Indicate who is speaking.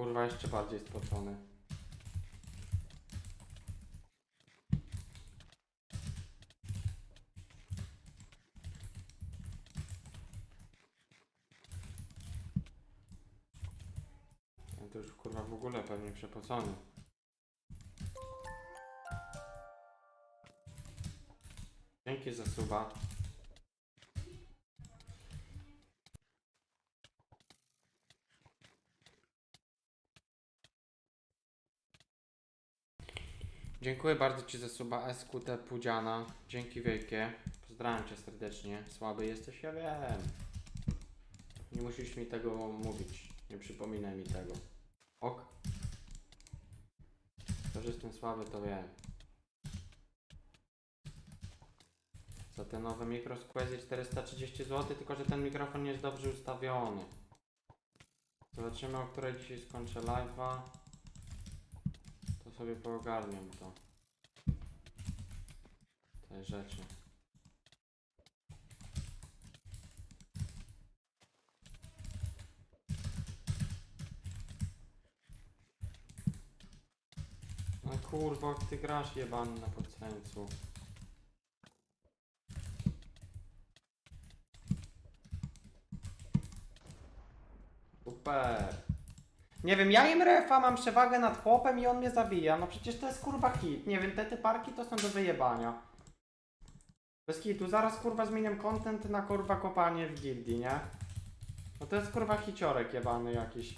Speaker 1: kurwa jeszcze bardziej spocony. Ja to już kurwa w ogóle pewnie przepocony. Dzięki za suba. Dziękuję bardzo Ci za suba SQT Pudziana. Dzięki wielkie. Pozdrawiam Cię serdecznie. Słaby jesteś, ja wiem. Nie musisz mi tego mówić. Nie przypominaj mi tego. Ok. To, że jestem słaby, to wiem. Za te nowe mikro Squeezy 430 zł, tylko że ten mikrofon nie jest dobrze ustawiony. Zobaczymy, o której dzisiaj skończę live'a. Sobie poogarniam to. Te rzeczy. No kurwa, ty grasz jebany na podcastu. Super. Nie wiem, ja im refa, mam przewagę nad chłopem i on mnie zabija. No przecież to jest kurwa hit. Nie wiem, te typarki to są do wyjebania. Bez hitu, zaraz kurwa zmieniam content na kurwa kopanie w gildii, nie? No to jest kurwa hiciorek jebany jakiś.